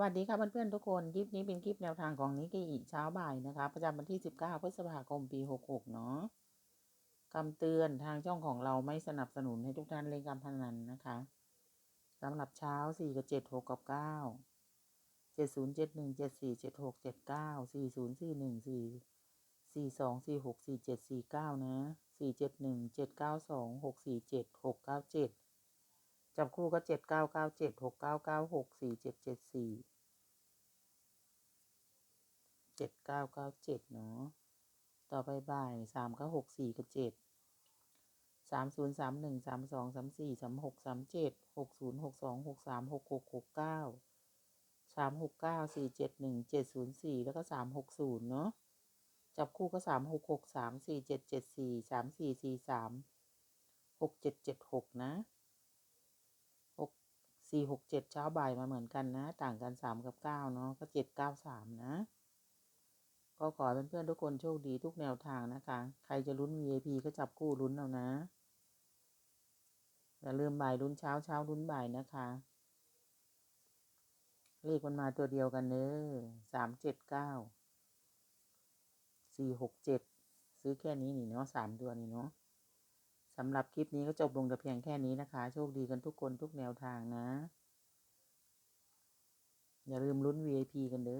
วัสดีค่ะเพื่อนๆทุกคนคลิปนี้เป็นคลิปแนวทางของนิกเกิเช้าบ่ายนะคะ ประจำวันที่ 19 พฤษภาคมปี 66 เนาะคำเตือนทางช่องของเราไม่สนับสนุนให้ทุกท่านเล่นการพนันนะคะสำหรับเช้า 4 กับ 7 6 กับ 9 70 71 74 76 79 40 41 4 42 46 47 49 นะ 471 792 647 697จับคู่ก็เจ็ดเก้าเก้าเจ็ดหกเก้าเก้าหกสี่เจ็ดเจ็ดสี่ เจ็ดเก้าเก้าเจ็ดเนาะต่อไปบ่ายสามเก้าหกสี่กับเจ็ดสามศูนย์สามหนึ่งสามสองสามสี่สามหกสามเจ็ดหกศูนย์หกสองหกสามหกหกหกเก้าสามหกเก้าสี่เจ็ดหนึ่งเจ็ดศูนย์สี่แล้วก็สามหกศูนย์เนาะจับคู่ก็สามหกหกสามสี่เจ็ดเจ็ดสี่สามสี่สี่สามหกเจ็ดเจ็ดหกนะหกสี่หกเจ็ดเช้าบ่ายมาเหมือนกันนะ ต่างกันสามกับเก้าเนาะก็เจ็ดเก้าสามนะ ก็ขอเพื่อนๆทุกคนโชคดีทุกแนวทางนะคะ ใครจะลุ้น VIP ก็จับคู่ลุ้นเอานะ อย่าลืมบ่ายลุ้นเช้าเช้าลุ้นบ่ายนะคะ เลขมันมาตัวเดียวกันเนอะสามเจ็ดเก้าสี่หกเจ็ดซื้อแค่นี้นี่เนาะสามตัวนี่เนาะสำหรับคลิปนี้ก็จบลงแต่เพียงแค่นี้นะคะ โชคดีกันทุกคนทุกแนวทางนะ อย่าลืมลุ้น VIP กันเด้อ